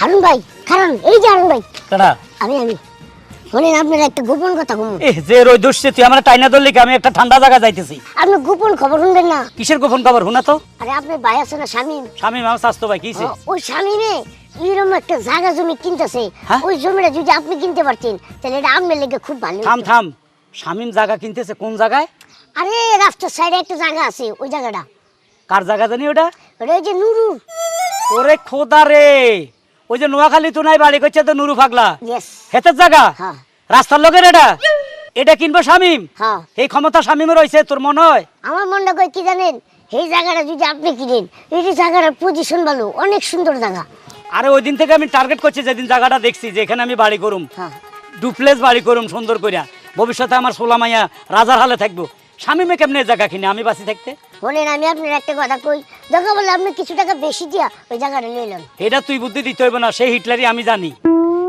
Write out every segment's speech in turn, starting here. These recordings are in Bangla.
হারুন ভাই কারণ এই যে হারুন ভাই। কেডা আমি আমি। শোনেন আপনার একটা গোপন কথা বলুন। এ যে রই দস্যে তুই আমার টাইনা ধরলি? আমি একটা ঠান্ডা জায়গা যাইতেছি। আপনি গোপন খবর শুনবেন না। কিসের গোপন খবর? শুনা তো। আরে আপনি ভাই আছে না স্বামী? স্বামী মামা স্বাস্থ্য ভাই কিছে ওই স্বামীনে এরকম একটা জায়গা জমি কিনতেছে। হ্যাঁ? ওই জমিটা যদি আপনি কিনতে পারতেন তাহলে এটা আপনার লেগে খুব ভালো থাম থাম। শামিম জায়গা কিনতেছে কোন জায়গায়? আরে রাস্তার সাইডে একটা জায়গা আছে ওই জায়গাটা। কার জায়গা জানি ওটা? ওটা ওই যে নুরুর। ওরে খোদা রে! ওই যে নোয়াখালী তো নাই বাড়ি করছে তো নুরু ফাগলা। হেতের জায়গা? হ্যাঁ। রাস্তার লোকের এটা? এটা কিনবো শামিম? হ্যাঁ। এই ক্ষমতা শামিমের রয়েছে তোর মনে হয়? আমার মনটা কই কি জানেন? এই জায়গাটা যদি আপনি কিনেন এই যে জায়গাটার পজিশন ভালো অনেক সুন্দর জায়গা। আরে ওই দিন থেকে আমি টার্গেট করছি যেদিন জায়গাটা দেখছি যে এখানে আমি বাড়ি করুম। হ্যাঁ। ডুপ্লেস বাড়ি করুম সুন্দর করিয়া ভবিষ্যতে আমার সোলামাইয়া রাজার হালে থাকব। স্বামীমে কেমনে জায়গা কিনে? আমি বাসি থাকতে? শোনেন আমি আপনার একটা কথা কই। দেখা বলে আপনি কিছু টাকা বেশি দিয়া ওই জায়গাটা লইলেন এটা তুই বুদ্ধি দিতে হইব না সেই হিটলারই আমি জানি।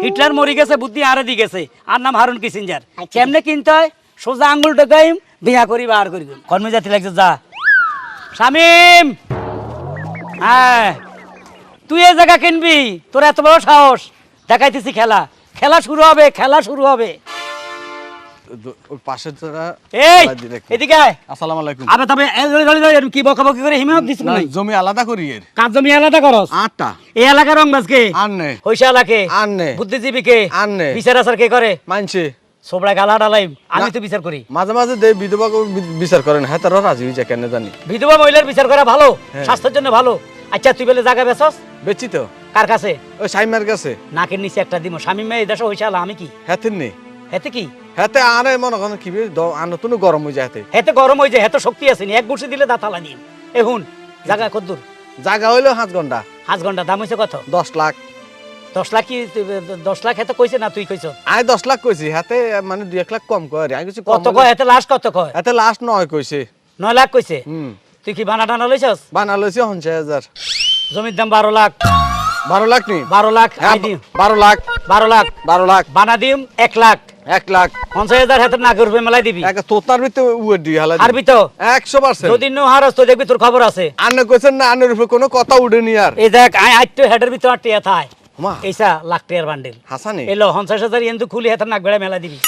হিটলার মরি গেছে বুদ্ধি আরে দি গেছে। আর নাম হারুন কিসিঞ্জার। আচ্ছা। কেমনে কিনতে হয়? সোজা আঙ্গুল টোকাইম বিয়া করি বার করি। কর্মী জাতি লাগছে যা। শামিম হ্যাঁ। তুই এই জায়গা কিনবি? তোর এত বড় সাহস। দেখাইতেছি খেলা। খেলা শুরু হবে খেলা শুরু হবে। ওর পাশে যারা এই আলাদা দিলে কি? এদিকে আয়। আসসালামু আলাইকুম। আবে তবে এই ধরে ধরে ধরে কি বকাবকি করে হিমায়ত দিছ না, জমি আলাদা করি এর। কাজ জমি আলাদা করস? আটটা। এই এলাকার রংবাজ আর নে হইসা আর নে বুদ্ধিজীবী আর নে। বিচার আচার কে করে? মানছে। সোবড়া গালা ডালাই। আমি না। তো বিচার করি। মাঝে মাঝে দে বিধবা বিচার করেন। হ্যাঁ তারা রাজি হয়েছে কেন জানি। বিধবা মহিলার বিচার করা ভালো হ্যাঁ। স্বাস্থ্যের জন্য ভালো। আচ্ছা তুই বলে জায়গা বেছস বেচি তো। কার কাছে? ওই সাইমার কাছে। নাকের নিচে একটা দিব স্বামী মেয়ে দেশে হইসা আলা আমি কি? হ্যাঁ হেতে কি? হ্যাঁ আরে মনে করেন কি আনো তো গরম হয়ে যায় হাতে। হেতে গরম হয়ে যায় হেতে শক্তি আছে নি এক বসে দিলে দাঁতালা দিন এখন জায়গা কদ্দুর জায়গা হইল হাত ঘণ্টা। পাঁচ ঘণ্টা দাম হয়েছে কত? দশ লাখ। দশ লাখ কি দশ লাখ হেতে কইছে না তুই কইছ? আয় দশ লাখ কইছি হাতে মানে দুই এক লাখ কম করে আমি কিছু কত কয় হেতে লাস্ট কত কয়? হাতে লাস্ট নয় কইছে। নয় লাখ কইছে? তুই কি বানা টানা লইছস? বানা লইছি পঞ্চাশ হাজার। জমির দাম বারো লাখ। বারো লাখ নি? বারো লাখ হ্যাঁ বারো লাখ বারো লাখ। বারো লাখ। বানা দিম এক লাখ। এক লাখ। পঞ্চাশ হাজার হাতে রূপে মেলাই দিবি। এক তোতার ভিতরে উয়ে দি হালা আরবি তো? একশো পার্সেন্ট। যদি নো হারস তো দেখবি তোর খবর আছে। আন্নে কইছেন না আন্নের উপরে কোনো কথা উঠেনি আর। এই দেখ আই আইতো হেডের ভিতর আটটি থায় এইসা লাখ টাকার বান্ডেল হাসানি। এলো পঞ্চাশ হাজার এন্দু খুলি হাতে নাক বেড়া মেলা দিবি।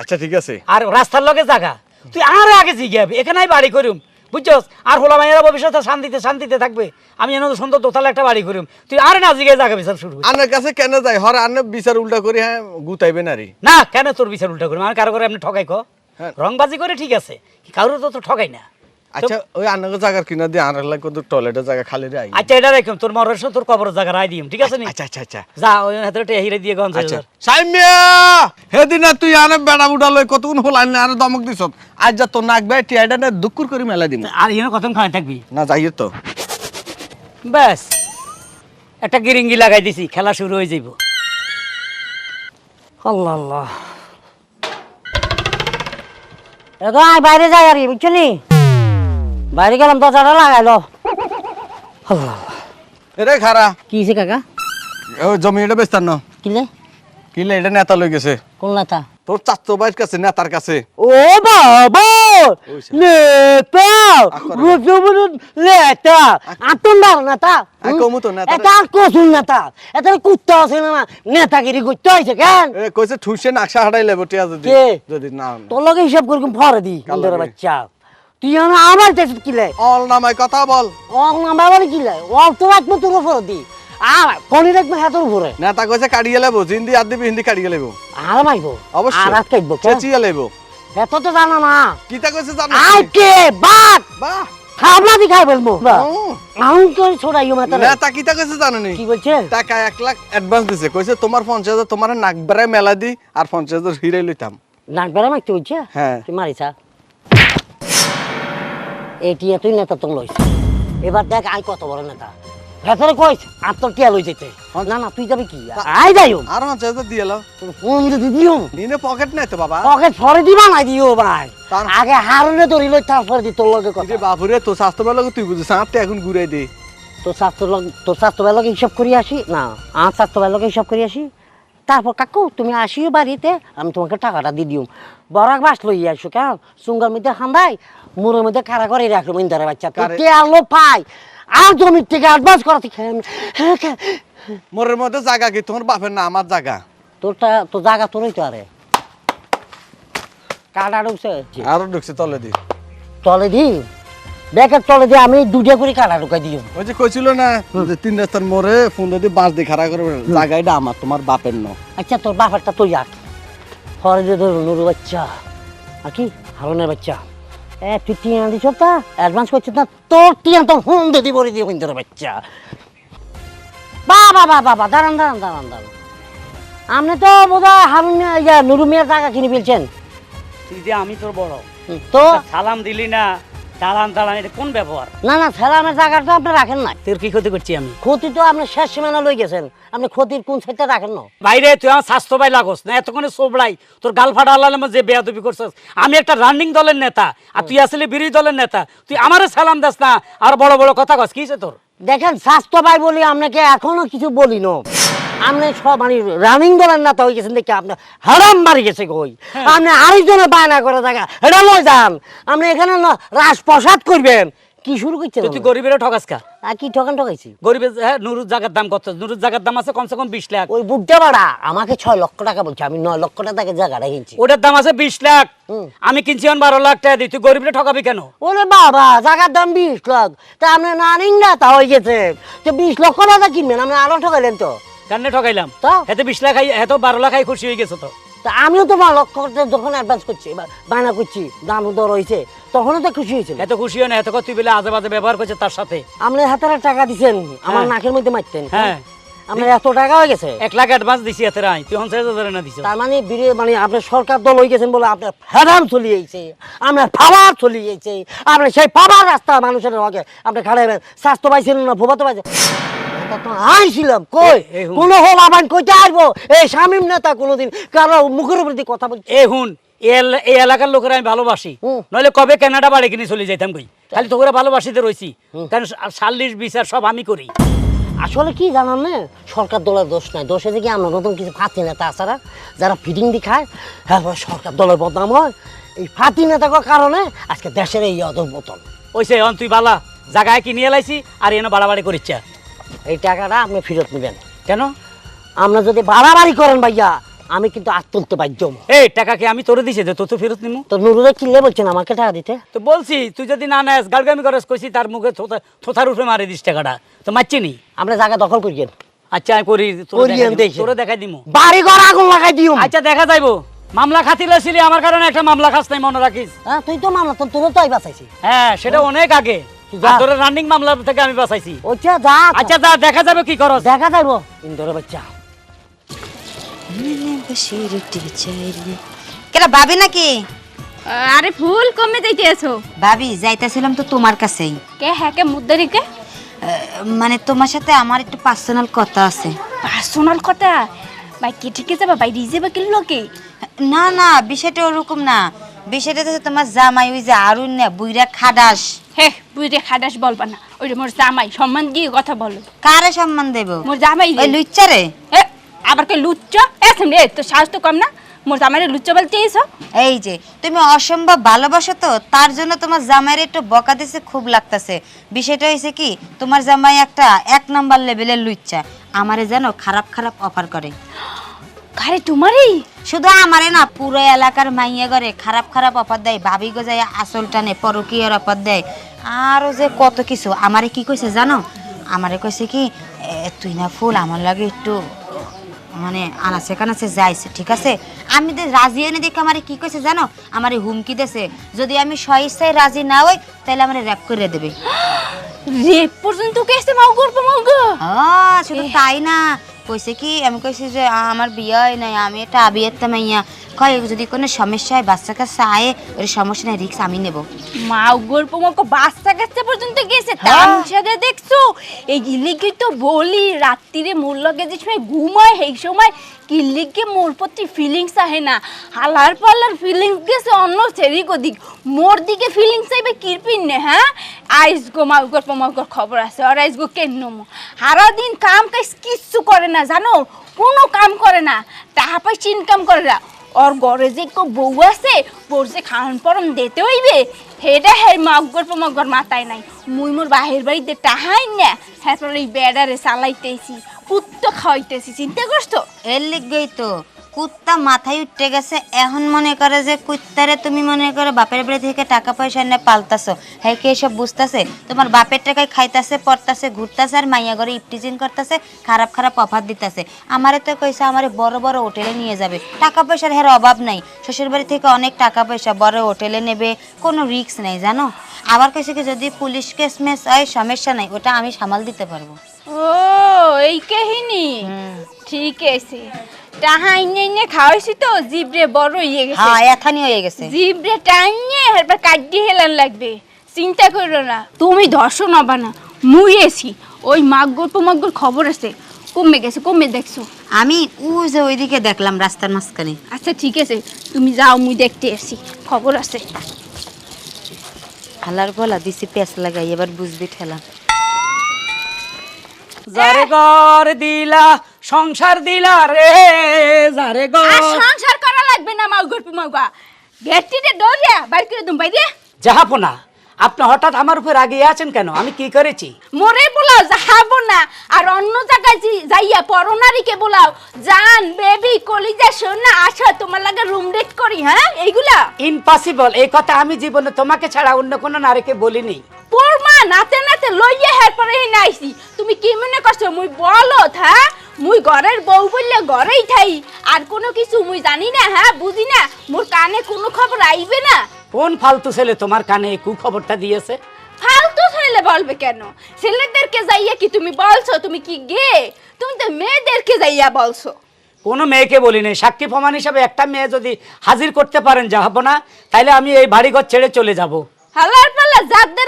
আচ্ছা ঠিক আছে। আর রাস্তার লগে জায়গা তুই আর আগে জিগাবি এখানেই বাড়ি করিম। বুঝছস? আর হলো মাইয়েরা ভবিষ্যতে শান্তিতে শান্তিতে থাকবে। আমি তো সুন্দর দোতলা একটা বাড়ি করিম। তুই আর না জিগে জায়গা বিচার শুরু আর আন্নের কাছে কেন যাই হর আন্নে বিচার উল্টা করি হ্যাঁ গুতাইবে না রে না কেন তোর বিচার উল্টা করি আর কারও করে আপনি ঠকাই কো। হ্যাঁ। রংবাজি করে ঠিক আছে কারোর তো তো ঠকাই না। আচ্ছা ওই জায়গার কিনা দিয়ে আনার লাগে কত টয়লেটের জায়গা খালি রে আই আচ্ছা এটা তোর মরের তোর কবর জায়গা রায় দিম ঠিক আছে নি? আচ্ছা আচ্ছা আচ্ছা। যা ওই হাতে একটা হিরে দিয়ে গঞ্জ আচ্ছা। সাইমিয়া হেদিন তুই আনে বেড়া বুড়া লই কতক্ষণ হল আনে আরে দমক আজ যা তো নাক বে টিয়াডা না দুকুর করে মেলা দিম। আর কতক্ষণ খাই থাকবি? না যাইয়ে তো। ব্যাস একটা গিরিঙ্গি লাগাই দিছি খেলা শুরু হয়ে যাইব। আল্লাহ আল্লাহ। এখন আমি বাইরে যাই আর কি বুঝছ নি? বাইরে গেলাম দরজাটা লাগাইলো এরে খারা। কি হয়েছে কাকা? ও জমি এটা বেস্তার ন। কিলে কিলে এটা নেতা লই গেছে। কোন নেতা? তোর চাচ্তো বাইর কাছে নেতার কাছে। ও বাবা! নেতা। রসবুল নেতা! নেতা? কমু তো নেতা। এটা কসুন নেতা। এটা কুত্তা আছে না নেতাগিরি করতে হয়েছে কেন? কইছে ঠুসে নাকশা হাড়াই লেবো টিয়া যদি যদি না তোর লগে হিসাব করে ফরে দি বাচ্চা। তুই আমার আমার দেশ কিলে অল নামাই কথা বল। ও নাম্বার বলে কিলে ও তো রাখব তোর উপরে দি। আর কনি রাখব হাতের উপরে? নেতা কইছে কাড়িয়ে লেবো হিন্দি আর দিবি হিন্দি কাড়িয়ে লেবো আর মাইবো? অবশ্যই। আর হাত কাটবো এত তো জানা না। কিতা কইছে জানো? আইকে বাট বাহ। বলব আমি তো ছোড়াইও নেতা কিতা কইছে জানো নি? কি বলছে টাকা এক লাখ অ্যাডভান্স দিছে। কইছে তোমার পঞ্চাশ হাজার তোমার নাক বেড়ায় মেলা দি আর পঞ্চাশ হাজার হিরে লইতাম। নাক বেড়া মারতে হচ্ছে হ্যাঁ। তুই মারিছা? এটিয়া তুই নেতা তো লইছ। এবার দেখ আই কত বড় নেতা। ভেতরে কইস আর তোর টিয়া লই যেতে না না তুই যাবি কি? আই যাইও আর পঞ্চাশ হাজার দিয়ে এলো ফোন যদি দিও। নিনে পকেট নাই তো বাবা? পকেট ফরে দিবা নাই দিও ভাই। আগে হারুনে ধরি লই তারপর দি তোর লগে কথা। যে বাপুরে তো স্বাস্থ্য ভালো তুই বুঝিস আটটা এখন ঘুরাই দে। তোর স্বাস্থ্য লগ তোর স্বাস্থ্য বেলাকে হিসাব করি আসি? না আমার স্বাস্থ্য বেলাকে হিসাব করি আসি? তারপর কাকু তুমি আসিও বাড়িতে আমি তোমাকে টাকাটা দিয়ে দিও বরাক বাস লই আসো কেন? সুঙ্গার মধ্যে হান্দাই মুরের মধ্যে খাড়া করে রাখল ইন্দারে বাচ্চা। কে আলো পাই? আর জমির থেকে অ্যাডভান্স করা থেকে হ্যাঁ মোরের মধ্যে জায়গা কি? তোমার বাপের না আমার জায়গা? তোরটা তো জায়গা তোরই তো আরে কাটা ঢুকছে? আরও ঢুকছে তলে দি। তলে দি? ব্যাকের তলে দিয়ে আমি করে কাটা ঢুকাই দিই ওই যে কইছিল না যে তিন রাস্তার মোড়ে ফোন দিয়ে বাঁশ দিয়ে খাড়া করে জায়গাটা আমার তোমার বাপের ন আচ্ছা তোর বাপারটা তুই হরে যে ধরুন নুরু বাচ্চা। আর কি? হারনের বাচ্চা। এ তুই টিয়া দিছ তা অ্যাডভান্স করছিস না? তোর টিয়া তো হুম দিদি বলে দিয়ে কিন্তু বাচ্চা। বাবা বাবা বাবা দাঁড়ান দাঁড়ান দাঁড়ান দাঁড়ান। আপনি তো বোধ হয় হারুন ইয়া, নুরু মিয়ার টাকা কিনে ফেলছেন। তুই যে আমি তোর বড়। তো সালাম দিলি না। দাঁড়ান দাঁড়ান এটা কোন ব্যবহার? না না সেলামের টাকাটা আপনি রাখেন না তোর কি ক্ষতি করছি আমি? ক্ষতি তো আপনি শেষ সীমানা লই গেছেন। আপনি ক্ষতির কোন সাইডটা রাখেন না। বাইরে তুই আমার স্বাস্থ্য ভাই লাগোস না এতক্ষণে সোবড়াই তোর গাল ফাটা আল্লাহ যে বেয়াদবি করছিস। আমি একটা রানিং দলের নেতা আর তুই আসলে বিরোধী দলের নেতা। তুই আমারে সালাম দাস না আর বড় বড় কথা কস কি তোর? দেখেন স্বাস্থ্য ভাই বলি আপনাকে এখনও কিছু বলি ন। আপনি সব মানে রানিং দলের নেতা হয়ে গেছেন দেখে আপনার হারাম বাড়ি গেছে কই। আপনি আরেকজনের বায়না করে থাকা এটা লয় যান। আপনি এখানে না রাজপ্রসাদ করবেন। কি শুরু করছেন তো তুই গরিবের ঠকাস কা? আর কি ঠকান ঠকাইছি? গরিবের হ্যাঁ নুরুর জায়গার দাম কত? নুরুর জায়গার দাম আছে কমসে কম বিশ লাখ। ওই বুদ্ধে বাড়া আমাকে ছয় লক্ষ টাকা বলছে আমি নয় লক্ষ টাকা জায়গাটা কিনছি। ওটার দাম আছে বিশ লাখ। আমি কিনছি এখন বারো লাখ টাকা দিই তুই গরিবের ঠকাবি কেন? ওরে বাবা জায়গার দাম বিশ লাখ। তা আপনি নানিং নেতা হয়ে গেছে তো বিশ লক্ষ টাকা কিনবেন আপনি আরও ঠকাইলেন তো। কেন ঠকাইলাম। তা? এতে বিশ লাখ এত বারো লাখ খুশি হয়ে গেছে তো। তা আমিও তো লক্ষ্য করতে যখন অ্যাডভান্স করছি বায়না করছি দাম দর হয়েছে তখনও তো খুশি হয়েছিল। এত খুশি হয় না এত তুই বলে আজে বাজে ব্যবহার করছে তার সাথে? আপনি হাতের টাকা দিছেন আমার হ্যাঁ। নাকের মধ্যে মারতেন হ্যাঁ। আপনার এত টাকা হয়ে গেছে? এক লাখ অ্যাডভান্স দিছি এতে রাই তুই হন ধরে না দিছ। তার মানে বিরে মানে আপনার সরকার দল হয়ে গেছেন বলে আপনার ফেরান চলিয়েছে আপনার ফাবার চলিয়েছে আপনার সেই ফাবার রাস্তা মানুষের হকে আপনি খাড়াইবেন। স্বাস্থ্য পাইছিলেন না ভোবাতে পাইছেন। তো আইছিলাম কই। কোন হোল আবান কইতে আসব এই শামীম নেতা কোনোদিন কারও মুখের উপর কথা বলছে এ হুন এই এলাকার লোকের আমি ভালোবাসি। নইলে কবে কানাডা বাড়ি কিনে চলে যাইতাম কই? খালি তোকে ভালোবাসিতে রইছি। কারণ সাল্লিশ বিচার সব আমি করি। আসলে কি জানান না? সরকার দলের দোষ নাই। দোষে যে কি? আমরা নতুন কিছু ফাতি নেতা আসারা যারা ফিটিং দি খায় হ্যাঁ সরকার দলের বদনাম হয়। এই ফাতি নেতার কারণে আজকে দেশের এই অধপতন ওইসে অন তুই বালা জায়গায় কিনে এলাইছি আর এনে বাড়াবাড়ি করিচ্ছা। এই টাকাটা আপনি ফেরত নেবেন। কেন? আপনি যদি বাড়াবাড়ি করেন ভাইয়া আমি কিন্তু আত্মন্ত বাধ্য। এই টাকা কি আমি তোরে দিছি তো তো ফেরত নিমু? তো নুরুরে কিনলে বলছেন আমাকে টাকা দিতে? তো বলছি তুই যদি না নেস গালগামি করস কইছি তার মুখে থোথা- থোথার উপরে মারি দিস টাকাটা। তো মারছি নি? আমরা জায়গা দখল করিয়েন। আচ্ছা আমি করি তোরে দেখাই দিমু, বাড়ি ঘর আগুন লাগাই দিও। আচ্ছা দেখা যাইবো। মামলা খাতিল ছিলি আমার কারণে একটা মামলা খাস নাই মনে রাখিস? হ্যাঁ তুই তো মামলা তো তোর তো বাঁচাইছি হ্যাঁ সেটা অনেক আগে। তোর রানিং মামলা থেকে আমি বাঁচাইছি। যা। আচ্ছা যা দেখা যাবে কি করস। দেখা যাইব ইন্দোরে বাচ্চা। কেটা ভাবি নাকি? আরে ফুল কমে যাইতে আছো ভাবি যাইতেছিলাম তো তোমার কাছেই। কে হ্যাঁ কে মুদ্দারিকে? মানে তোমার সাথে আমার একটু পার্সোনাল কথা আছে। পার্সোনাল কথা? ভাই কে ঠিক যাবা? ভাই রিজে বা কিনলো কি না না বিষয়টা ওরকম না। বিষয়টা তোমার জামাই ওই যে আরুন না বুইরা খাডাস হে বুঝে খাদাস বলবা না মোর জামাই সম্মান দিয়ে কথা বলো। কারে সম্মান দেব? মোর জামাই ওই লুচ্চারে এ আবার কে লুচ্চ? এসম রে তো সাহস তো কম না? মোর জামাইরে লুচ্চ বলতে এসো। এই যে তুমি অসম্ভব ভালোবাসো তো তার জন্য তোমার জামাইয়ের একটু বকা দিছে খুব লাগতাছে। বিষয়টা হয়েছে কি তোমার জামাই একটা এক নাম্বার লেভেলের লুচ্চা। আমারে যেন খারাপ খারাপ অফার করে। আরে তোমারই? শুধু আমারে না পুরো এলাকার মাইয়া ঘরে খারাপ খারাপ অফার দেয় ভাবি গো যায় আসল টানে পরকীয়ার অফার দেয়। আরও যে কত কিছু। আমারে কি কইছে জানো? আমারে কইছে কি এ, তুই না ফুল আমার লাগে একটু মানে আনাচে কানাচে যাইছে ঠিক আছে? আমি তো রাজি এনে দেখে আমারে কি কইছে জানো? আমারে হুমকি দেছে যদি আমি স্বইচ্ছায় রাজি না হই তাহলে আমারে র্যাপ করে দেবে। রে পর্যন্ত কেসে মাও করব মাও গো আহ, শুধু তাই না। কইছে কি? আমি কইছি যে আমার বিয়ে নাই আমি একটা আবিয়াত্তা মাইয়া। কয় যদি কোনো সমস্যা হয় বাচ্চা কাছে আয়ে ওর সমস্যা নাই রিক্স আমি নেব। মাও গল্প মক বাচ্চা কাছে পর্যন্ত গেছে। তামসাদে দেখছ? এই গিলিকি তো বলি রাত্রিরে মোর লগে যে সময় ঘুমায় সেই সময় কিল্লিকে মোর প্রতি ফিলিংস আহে না। হালার পালার ফিলিংস গেছে অন্য সেরি দিক মোর দিকে ফিলিংস আইবে কিরপিন নে হ্যাঁ? আইস গো গল্প মাউগর খবর আছে। আর আইস গো কেন মো? সারা দিন কাম কাজ কিচ্ছু করে না। জানো? কোনো কাম করে না। টাকা পয়সা ইনকাম করে না। ওর ঘরে যে কেউ বউ আছে বউর যে খাওয়ান পরম দিতে হইবে, সেটা হ্যাঁ মগর মগর মাথায় নাই। মুই মোর বাহির বাড়িতে টাহাই না হ্যাঁ এই বেড়ারে চালাইতেছি, পুত্ত খাওয়াইতেছি, চিন্তা করছ? এর লিগেই তো। কুত্তা মাথায় উঠতে গেছে। এখন মনে করে যে কুত্তারে তুমি মনে করে বাপের বাড়ি থেকে টাকা পয়সা এনে পালতাছো। হ্যাঁ কি এসব বুঝতাছে? তোমার বাপের টাকায় খাইতাছে পড়তাছে ঘুরতাছে আর মাইয়া ঘরে ইপটিজিন করতেছে খারাপ খারাপ অফার দিতেছে। আমারে তো কইছে আমারে বড় বড় হোটেলে নিয়ে যাবে। টাকা পয়সার হের অভাব নাই। শ্বশুর বাড়ি থেকে অনেক টাকা পয়সা বড় হোটেলে নেবে। কোনো রিস্ক নেই জানো? আবার কইছে কি যদি পুলিশ কেস মেস হয় সমস্যা নাই ওটা আমি সামাল দিতে পারব। ও এই কাহিনী? ঠিক আছে। তাহা ইনে ইনে খাওয়াইছি তো জিবরে বড় হয়ে গেছে। হ্যাঁ এথানি হয়ে গেছে। জিবরে টাইনে কাটি হেলান লাগবে। চিন্তা করো না। তুমি ধর্ষণ হবা না। মুই এসি। ওই মাগর পোমাগর খবর আছে। কমে গেছে কমে দেখছ। আমি ওই যে ওইদিকে দেখলাম রাস্তার মাঝখানে। আচ্ছা ঠিক আছে। তুমি যাও মুই দেখতে এসি খবর আছে। হালার বলা দিছি পেঁচ লাগাই এবার বুঝবি ঠেলা। যারে ঘর দিলা সংসার দিলা রে যারে আর সংসার করা লাগবে না মাগর পোমাগা গেটিতে ডরিয়া বাইর করে দুম বাইরে। যাহাপনা আপনি হঠাৎ আমার উপর আগে আছেন কেন? আমি কি করেছি? মোরে বলাও যাহাবো না আর অন্য জায়গায় জি- যাইয়া পরনারীকে বলাও জান বেবি কলিজা সোনা আসো তোমার লাগে রুম ডেট করি হ্যাঁ এইগুলা? ইম্পসিবল এই কথা আমি জীবনে তোমাকে ছাড়া অন্য কোনো নারীকে বলিনি। পোর মা নাতে নাতে লইয়া হের পরে হেনে আইছি। তুমি কি মনে করছ মুই বলত হ্যাঁ? মুই ঘরের বউ বললে ঘরেই থাই। আর কোনো কিছু মুই জানি না হ্যাঁ বুঝি না মোর কানে কোনো খবর আইবে না। কোন ফালতু ছেলে তোমার কানে এই কুখবরটা দিয়েছে? ফালতু ছেলে বলবে কেন? ছেলেদেরকে যাইয়া কি তুমি বলছো? তুমি কি গে? তুমি তো মেয়েদেরকে যাইয়া বলছো। কোনো মেয়েকে বলিনি সাক্ষী প্রমাণ হিসাবে একটা মেয়ে যদি হাজির করতে পারেন যাহাপনা তাহলে আমি এই বাড়িঘর ছেড়ে চলে যাব। হালার পাল্লা যাদের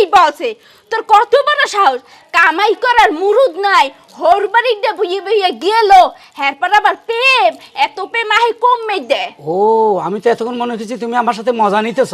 বলছো হেই বলছে তোর কত বড় সাহস? কামাই করার মুরুদ নাই হোর বাড়িটা গেল। হ্যারপর আবার প্রেম এত প্রেম আহে কমে দে। ও আমি তো এতক্ষণ মনে হচ্ছে তুমি আমার সাথে মজা নিতেছ।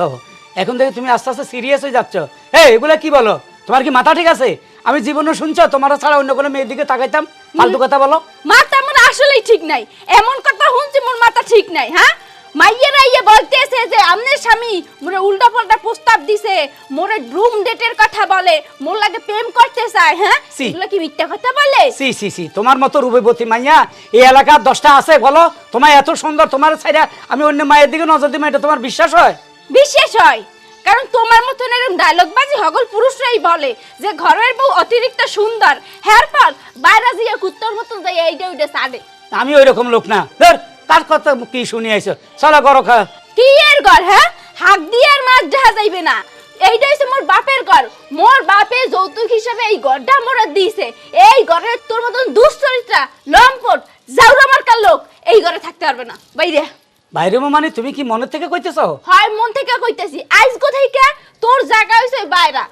এখন থেকে তুমি আস্তে আস্তে সিরিয়াস হয়ে যাচ্ছ। এই এগুলো কি বলো? তোমার কি মাথা ঠিক আছে? আমি জীবনে শুনছো তোমার ছাড়া অন্য কোনো মেয়ের দিকে তাকাইতাম? ফালতু কথা বলো। মাথা মনে আসলেই ঠিক নাই। এমন কথা শুনছি মোর মাথা ঠিক নাই হ্যাঁ? মাইয়েরা ইয়ে বলতেছে যে আমনের স্বামী মোরে উল্টা পাল্টা প্রস্তাব দিছে। মোরে রুম ডেটের কথা বলে। মোর লাগে প্রেম করতে চায় হ্যাঁ? এগুলো কি মিথ্যা কথা বলে? সি সি সি। তোমার মতো রূপবতী মাইয়া এই এলাকার দশটা আছে বলো। তোমার এত সুন্দর তোমার ছাইরা আমি অন্য মায়ের দিকে নজর দিই এটা তোমার বিশ্বাস হয়? বিশেষ হয়। কারণ তোমার মতন এরকম ডায়লগ বাজি হগল পুরুষরাই বলে যে ঘরের বউ অতিরিক্ত সুন্দর। হেয়ার ফল বাইরে দিয়ে কুত্তর মতন যাই এইটা ওইটা সাড়ে আমি ওই রকম লোক না। ধর তার কথা কি শুনি আইছো? চলো করো খা। কি এর ঘর হ্যাঁ? হাত দিয়ে আর মাছ দেখা যাইবে না। এইটা হচ্ছে মোর বাপের ঘর মোর বাপে যৌতুক হিসাবে এই ঘরটা মোরা দিয়েছে এই ঘরের তোর মতন দুশ্চরিত্রা লম্পট জাউরা মার্কার লোক এই ঘরে থাকতে পারবে না। বাইরে। বাইরে মানে তুমি কি মনের থেকে কইতেছো? হয় মন থেকে কইতেছি। আইস কোথায় কে? তোর জায়গা হইছে বাইরা।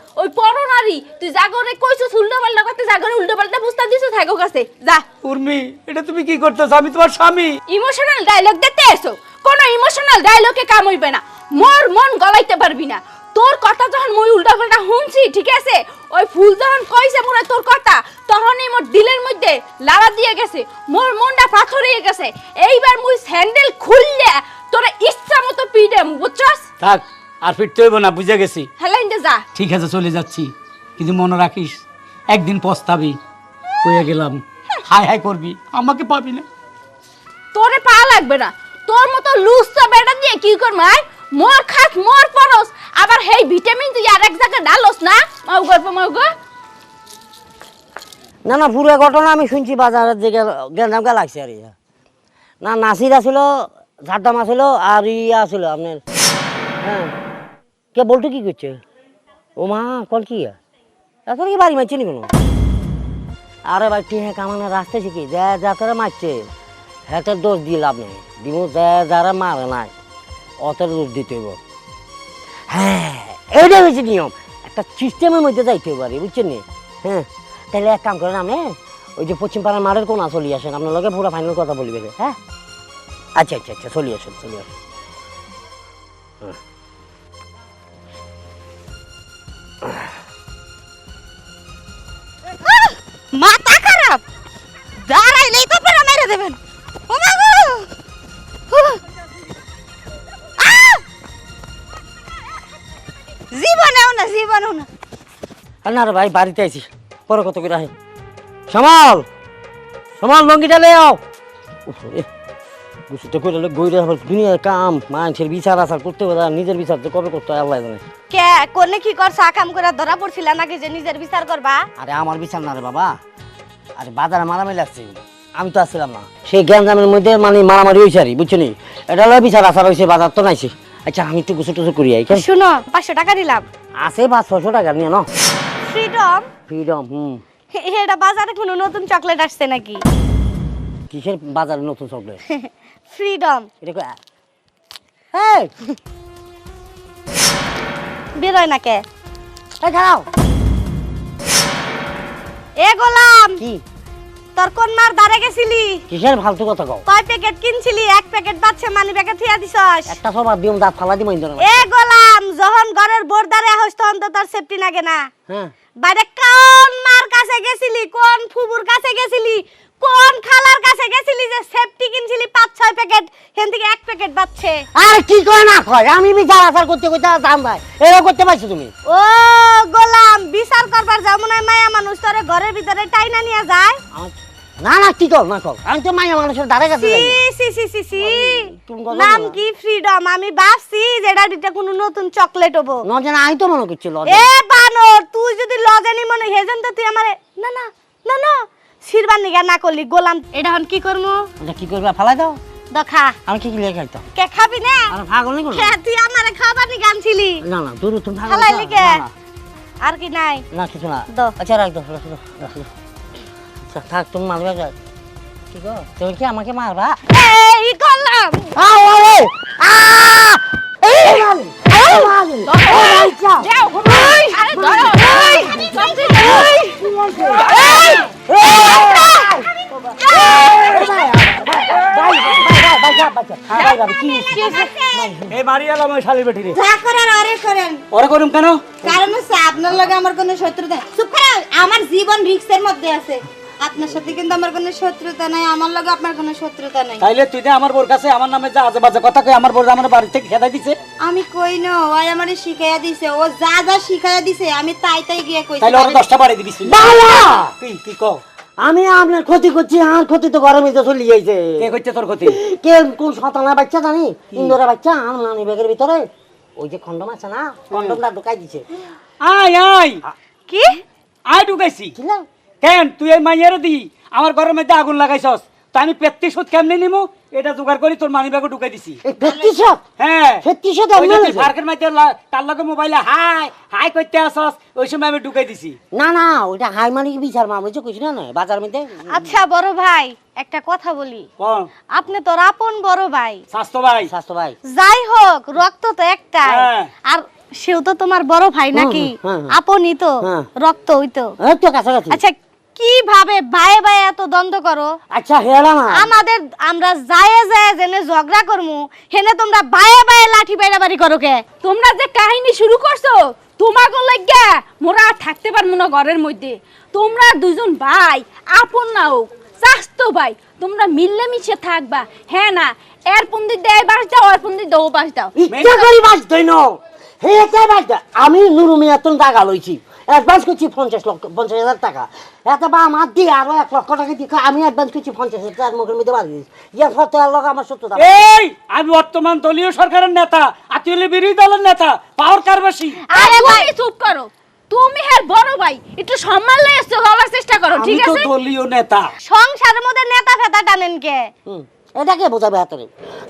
ওই তুই জাগরে কইছিস উল্টো পাল্টা করতে জাগরে উল্টো পাল্টা প্রস্তাব দিছিস থাকো কাছে যা। উর্মি এটা তুমি কি করতেছো? আমি তোমার স্বামী। ইমোশনাল ডায়লগ দিতে এসো কোন ইমোশনাল ডায়লগে কাম হইবে না। মোর মন গলাইতে পারবি না। তোর কথা যখন মুই উল্টা পাল্টা শুনছি ঠিক আছে? ওই ফুল যখন কইছে মোরে তোর কথা তখনই মোর দিলের মধ্যে লাড়া দিয়ে গেছে। মোর মনটা পাথর হয়ে গেছে। এইবার মুই স্যান্ডেল খুললে তোরা ইচ্ছা মতো পিডে বুঝছস? থাক আর ফিরতে হইব না বুঝে গেছি। হেলাইন যা। ঠিক আছে চলে যাচ্ছি। কিন্তু মনে রাখিস একদিন পস্তাবি হয়ে গেলাম। হাই হাই করবি আমাকে পাবি না। তোরে পা লাগবে না। তোর মতো লুজটা বেটা দিয়ে কি কর মাই মোর খাস মোর পরস। আবার হেই ভিটামিন তুই আর এক জায়গায় ডালস না? মাউ গল্প মাউ গো না না পুরো ঘটনা আমি শুনছি বাজারের দিকে গেলাম গেন্দামকে লাগছে আর ইয়া। না নাসির আসিল ঝাড়দাম আসিল আর ইয়া আসিল আপনার। হ্যাঁ। কে বলতো কি করছে? ও মা কল কি এখন কি বাড়ি মারছে নি কোনো? আরে ভাই তুই হ্যাঁ কামানের রাস্তা শিখি যা যা করে মারছে। হ্যাঁ দোষ দিয়ে লাভ নেই। দিব, যা যারা মারে নাই। অতের দোষ দিতে হইব। হ্যাঁ এইটাই হয়েছে নিয়ম। একটা সিস্টেমের মধ্যে যাইতে হবে আরে বুঝছেন নি? হ্যাঁ। তাহলে এক কাম করেন আপনি ওই যে পশ্চিম পাড়ার মাঠের কোন চলি আসেন। আপনার লগে পুরো ফাইনাল কথা বলবে হ্যাঁ? আচ্ছা আচ্ছা আচ্ছা চলি আসেন চলি আসেন। মাথা আর না রে ভাই বাড়িতে আইছি। পরে কত করে আহে? সামাল! সামাল লঙ্গিটা লে আও। গুছিতে করে গইরে দুনিয়ার কাম মানুষের বিচার আচার করতে আর নিজের বিচার তো কবে করতে হয় আল্লাহ জানে। কে কোনে কি কর চা কাম করে ধরা পড়ছিল নাকি যে নিজের বিচার করবা? আরে আমার বিচার না রে বাবা। আরে বাজারে মারামারি লাগছে। আমি তো আসছিলাম না। সেই গ্যাঞ্জামের মধ্যে মানে মারামারি হয়েছে আর বুঝছ নি? এটা হলো বিচার আচার হয়েছে বাজার তো নাইছে। আচ্ছা আমি তো গুছো টুসো করি আই? শুনো পাঁচশো টাকা দিলাম। আছে বা ছশো টাকা নিয়ে ন ফ্রিডম ফ্রিডম হুম। এটা বাজারে কোনো নতুন চকলেট আসছে নাকি? কিসের বাজারে নতুন চকলেট? ফ্রিডম এটা এই! বেরোয় না কে? এই খাও এ গোলাম! কি? তোর কোন মার দাঁড়ে গেছিলি? কিসের ফালতু কথা কও? কয় প্যাকেট কিনছিলি? এক প্যাকেট বাচ্চা মানি প্যাকেট থিয়া দিছস। একটা সবার দিম দাঁত ফালা দিম ইন্দর এ গোলাম যখন ঘরের বোর দাঁড়ে হস তখন তো তোর সেফটি লাগে না। হ্যাঁ। বাইরে কোন মার কাছে গেছিলি? কোন ফুবুর কাছে গেছিলি? কোন খালার কাছে গেছিলি যে সেফটি কিনছিলি? পাঁচ ছয় প্যাকেট হেন থেকে এক প্যাকেট বাচ্ছে আর কি কয় না কয়? আমি বিচার আচার করতে করতে দাম ভাই এরা করতে পারছ তুমি? ও গোলাম বিচার করবার যাও মনে হয় মায়া মানুষ তোরে ঘরের ভিতরে টাইনা নিয়ে যায়। না না কি কর না কর। আমি তো মাইয়া মানুষের দ্বারে কাছে সি যাই না। সি সি সি সি। তুমি কথা নাম বলো। কি ফ্রিডম আমি ভাবছি যে এটা দিতে কোনো নতুন চকলেট হব। ন জানা আমি তো মনে করছি লজ্জা। এ বানর তুই যদি লজানি মনে হেজেন তো তুই আমারে না না না না শিরবার নিগা না করলি গোলাম। এটা হন কি করমু আচ্ছা কি করবা ফালাই দাও। দখা। আমি কি কি লেগে খাইতাম? কে খাবি না? আর ভাগল নি করো কে তুই আমারে খাবার নিগা আনছিলি। না না দূর তুমি ভাগল ফালাই না, লিখে না, না, আর কি নাই। না কিছু না। দাও। আচ্ছা রাখ দাও রাখ দাও রাখ দাও থাক তুমি মারবে কি গো? তুমি কি আমাকে মারবা? এই করলাম আও আরে আ! এই! মারলি এই! মারলি এই! মারছা যাও আরে ধরো। এই! এই এই! বাড়ি এলাম ওই শালির বেটি রে যা করার আরে করেন। ওরে করুম কেন? কারণ হচ্ছে আপনার লগে আমার কোনো শত্রুতা চুপ করেন আমার জীবন রিক্সের মধ্যে আছে। আপনার সাথে কিন্তু আমার কোনো শত্রুতা নাই আমার লগে আপনার কোনো শত্রুতা নাই। তাইলে তুই যে আমার বোর কাছে আমার নামে যা আজে বাজে কথা কই আমার বোর আমার বাড়ি থেকে খেদাই দিছে। আমি কই না ওই আমারে শিখাইয়া দিছে ও যা যা শিখাইয়া দিছে আমি তাই তাই গিয়ে কইছি। তাইলে ওরে দশটা বাড়ি দিবি। বাবা! কি কি কও? আমি আপনার ক্ষতি করছি আর ক্ষতি তো গরমে তো চলি যাইছে কে কইতে তোর ক্ষতি? কে কোন শতানা বাচ্চা জানি? ইন্দোরা বাচ্চা আমার নানি ব্যাগের ভিতরে। ওই যে খন্ডম আছে না খন্ডমটা ঢুকাই দিছে। আয় আয়! কি? আয় ঢুকাইছি। কি না কেন? তুই এই মাইয়ের দি আমার ঘরের মধ্যে আগুন লাগাইছস। তো আমি পেত্তি সুদ কেমনে নিমু? এটা জোগাড় করি তোর মানি ব্যাগে ঢুকাই দিছি। হ্যাঁ? পার্কের মধ্যে তার লগে মোবাইলে হাই হাই করতে আসস ওই সময় আমি ঢুকাই দিছি। না না ওইটা হাই মানে কি বিচার মামলা যে কইছি না না বাজার মধ্যে? আচ্ছা বড় ভাই একটা কথা বলি। আপনি তোর আপন বড় ভাই। স্বাস্থ্য ভাই। স্বাস্থ্য ভাই। যাই হোক রক্ত তো একটাই। হ্যাঁ। আর সেও তো তোমার বড় ভাই নাকি। আপনই তো হ্যাঁ। রক্ত ওই তো আচ্ছা কীভাবে ভাই ভাই এত দ্বন্দ্ব করো? আচ্ছা হেলা আমাদের আমরা যায় যায় জেনে ঝগড়া করমু হেনে তোমরা বায়ে বায়ে লাঠি করো কে? তোমরা যে কাহিনী শুরু করছ তোমাকে লাগিয়া মোরা আর থাকতে পারব না ঘরের মধ্যে। তোমরা দুজন ভাই আপন না হোক স্বাস্থ্য ভাই তোমরা মিললে মিশে থাকবা। হ্যাঁ না এর পন্দির দেয় বাস দাও আর পন্দির দেও বাস দাও। ইচ্ছা করি বাস দই ন হে কে বাস আমি নুরু মিয়া তুমি টাকা লইছি। অ্যাডভান্স করছি পঞ্চাশ লক্ষ পঞ্চাশ হাজার টাকা। এত বা আমার দিয়ে আরও এক লক্ষ টাকা দিয়ে আমি অ্যাডভান্স করছি পঞ্চাশ হাজার টাকার মুখের মধ্যে বাড়ি দিয়েছি। ইয়ার তো লোক আমার সত্য দাম এই আমি বর্তমান দলীয় সরকারের নেতা আর তুই হলি বিরোধী দলের নেতা পাওয়ার কার বেশি? আরে ভাই চুপ করো। তুমি হ্যাঁ বড় ভাই একটু সম্মান লয়ে চলার চেষ্টা করো আমি তো দলীয় নেতা। সংসারের মধ্যে নেতা ফেতা টানেন কে? হুম, এটাকে বোঝাবে হাতে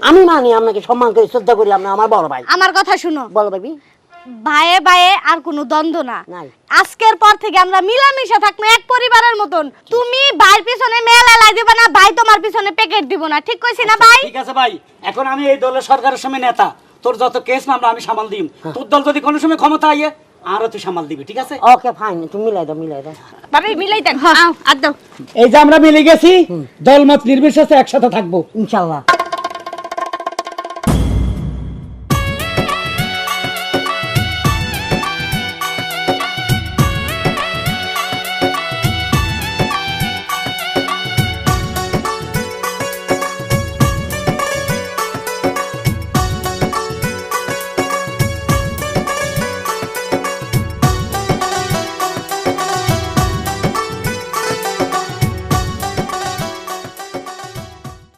আমি মানি আপনাকে সম্মান করি শ্রদ্ধা করি আপনি আমার বড় ভাই। আমার কথা শুনো। বলো ভাবি। ভাইয়ে ভাইয়ে আর কোনো দ্বন্দ্ব না। আজকের পর থেকে আমরা মিলামিশা থাকব এক পরিবারের মতন। তুমি ভাইয়ের পিছনে মেলা লাই দিবা না ভাই তোমার পিছনে প্যাকেট দিব না। ঠিক কইছি না ভাই? ঠিক আছে ভাই। এখন আমি এই দলের সরকারের সময় নেতা। তোর যত কেস মামলা আমি সামাল দিম। তোর দল যদি কোনো সময় ক্ষমতা আইয়ে আরও তুই সামাল দিবি ঠিক আছে? ওকে ফাইন তুমি মিলাই দাও মিলাই দাও। ভাবি মিলাই দেন। আও আর দাও। এই যে আমরা মিলে গেছি দল মত নির্বিশেষে একসাথে থাকব ইনশাল্লাহ।